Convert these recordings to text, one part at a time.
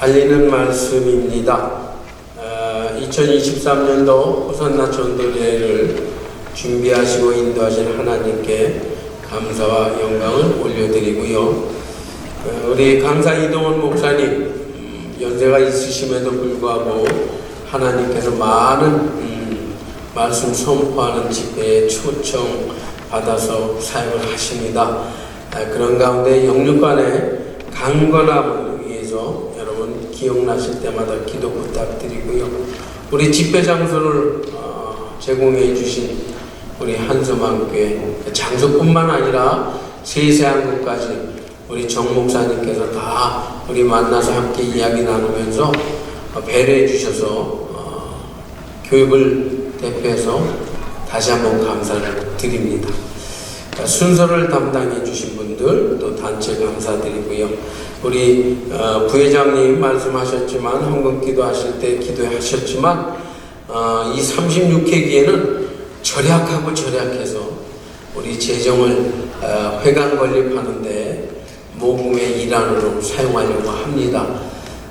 알리는 말씀입니다. 2023년도 호산나 전도대회를 준비하시고 인도하신 하나님께 감사와 영광을 올려드리고요. 어, 우리 강사 이동원 목사님 음, 연세가 있으심에도 불구하고 하나님께서 많은 음, 말씀 선포하는 집회에 초청 받아서 사용을 하십니다. 아, 그런 가운데 영육간의 강건함을 위해서 여러분 기억나실 때마다 기도 부탁드리고요. 우리 집회 장소를 어, 제공해 주신 우리 한서만교회 그 장소뿐만 아니라 세세한 것까지 우리 정 목사님께서 다 우리 만나서 함께 이야기 나누면서 어, 배려해 주셔서 어, 교육을 대표해서 다시 한번 감사를 드립니다. 순서를 담당해 주신 분들 또 단체 감사드리고요. 우리 어, 부회장님 말씀하셨지만 헌금 기도하실 때 기도하셨지만 어, 이 36회기에는 절약하고 절약해서 우리 재정을 어, 회관 건립하는데 모금의 일환으로 사용하려고 합니다.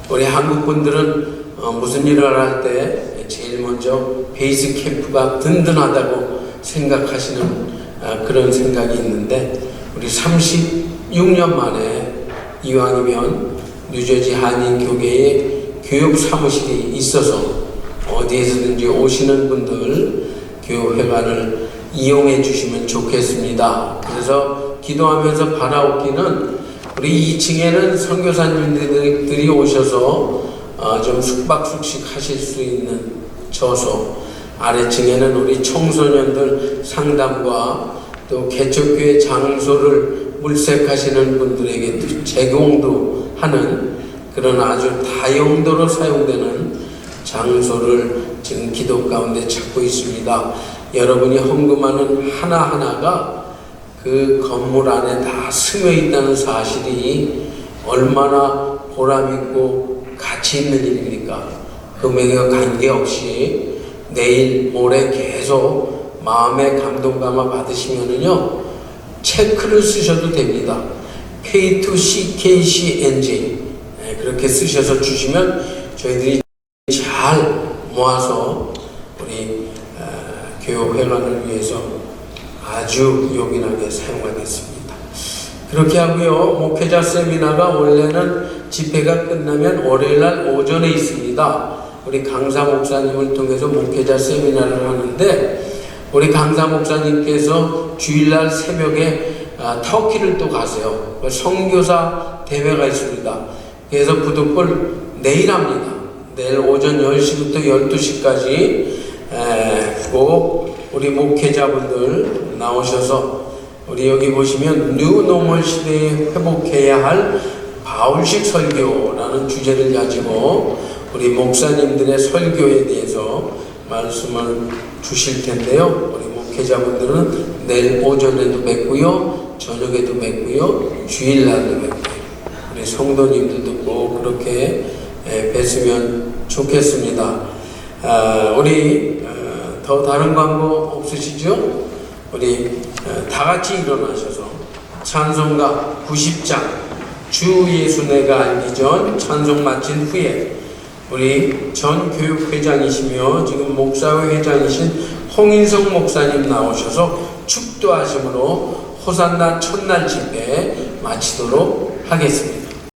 우리 한국 분들은 어, 무슨 일을 할 때 제일 먼저 베이스 캠프가 든든하다고 생각하시는 아, 그런 생각이 있는데 우리 36년 만에 이왕이면 뉴저지 한인교계에 교육 사무실이 있어서 어디에서든지 오시는 분들 교회관을 이용해 주시면 좋겠습니다. 그래서 기도하면서 바라옵기는 우리 2층에는 선교사님들이 오셔서 어, 좀 숙박 숙식 하실 수 있는 저소 아래층에는 우리 청소년들 상담과 또 개척교회 장소를 물색하시는 분들에게 제공도 하는 그런 아주 다용도로 사용되는 장소를 지금 기도 가운데 찾고 있습니다. 여러분이 헌금하는 하나하나가 그 건물 안에 다 스며 있다는 사실이 얼마나 보람있고 가치 있는 일입니까? 금액과 관계없이 내일 모레 계속 마음의 감동 감화 받으시면은요 체크를 쓰셔도 됩니다. K2CKCNG 네, 그렇게 쓰셔서 주시면 저희들이 잘 모아서 우리 어, 교육 회관을 위해서 아주 요긴하게 사용하겠습니다. 그렇게 하고요. 목회자 세미나가 원래는 집회가 끝나면 월요일 날 오전에 있습니다. 우리 강사 목사님을 통해서 목회자 세미나를 하는데 우리 강사 목사님께서 주일날 새벽에 아, 터키를 또 가세요. 성교사 대회가 있습니다. 그래서 부득불 내일 합니다. 내일 오전 10시부터 12시까지 꼭 우리 목회자분들 나오셔서 우리 여기 보시면 뉴노멀 시대에 회복해야 할 바울식 설교 라는 주제를 가지고 우리 목사님들의 설교에 대해서 말씀을 주실 텐데요. 우리 목회자분들은 내일 오전에도 뵙고요. 저녁에도 뵙고요. 주일날도 뵙고요. 우리 성도님들도 꼭 그렇게 뵀으면 좋겠습니다. 아, 우리 어, 더 다른 광고 없으시죠? 우리 어, 다 같이 일어나셔서 찬송가 90장 주 예수 내가 알기 전 찬송 마친 후에 우리 전 교육회장이시며 지금 목사회 회장이신 홍인성 목사님 나오셔서 축도하심으로 호산나 첫날 집회 마치도록 하겠습니다.